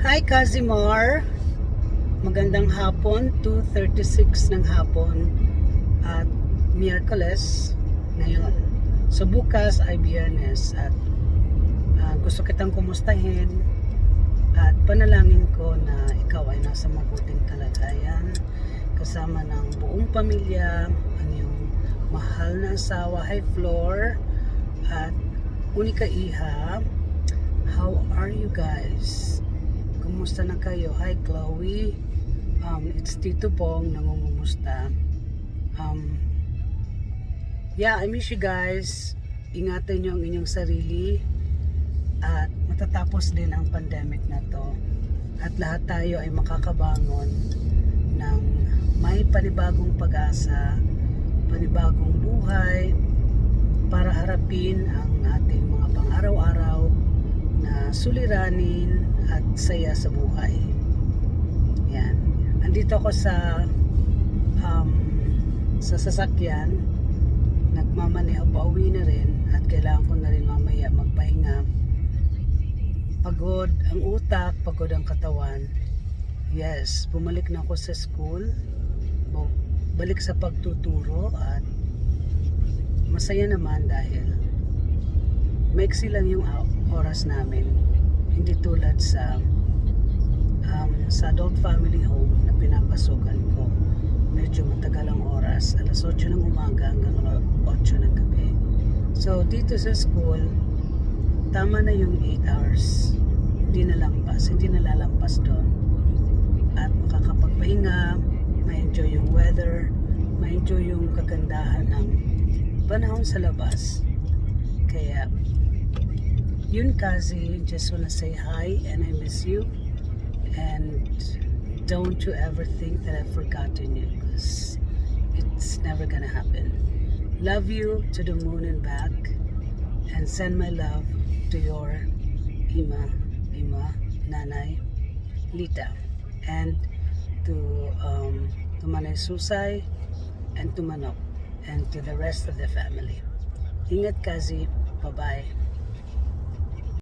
Hi Kazimar! Magandang hapon, 2.36 ng hapon at Miyerkules ngayon. So bukas ay Biyernes at ah, gusto kitang kumustahin at panalangin ko na ikaw ay nasa mabuting kalagayan kasama ng buong pamilya, ang iyong mahal na asawa, hi Flor, at Unika Iha. How are you guys? Kumusta na kayo? Hi Chloe. Um, it's Tito Pong nangungumusta. Um, yeah, I miss you guys. Ingatan nyo ang inyong sarili at matatapos din ang pandemic na to. At lahat tayo ay makakabangon ng may panibagong pag-asa, panibagong buhay para harapin ang ating mga pang-araw-araw suliranin at saya sa buhay. Yan. Andito ako sa um, sa sasakyan. Nagmamaneho pa uwi na rin at kailangan ko na rin mamaya magpahinga. Pagod ang utak, pagod ang katawan. Yes, bumalik na ako sa school. Balik sa pagtuturo at masaya naman dahil maiksi lang yung oras namin. Hindi tulad sa um, sa adult family home na pinapasukan ko. Medyo matagal ang oras. Alas 8 ng umaga hanggang alas 8 ng gabi. So, dito sa school, tama na yung 8 hours. Hindi na lampas. Hindi na lalampas doon. At makakapagpahinga, ma-enjoy yung weather, ma-enjoy yung kagandahan ng panahon sa labas. Kaya, yun kasi, just wanna say hi and I miss you. And don't you ever think that I've forgotten you because it's never gonna happen. Love you to the moon and back and send my love to your Ima, Ima, Nanay, Lita and to um, to Manay Susay and to Manok and to the rest of the family. Ingat kasi, bye-bye.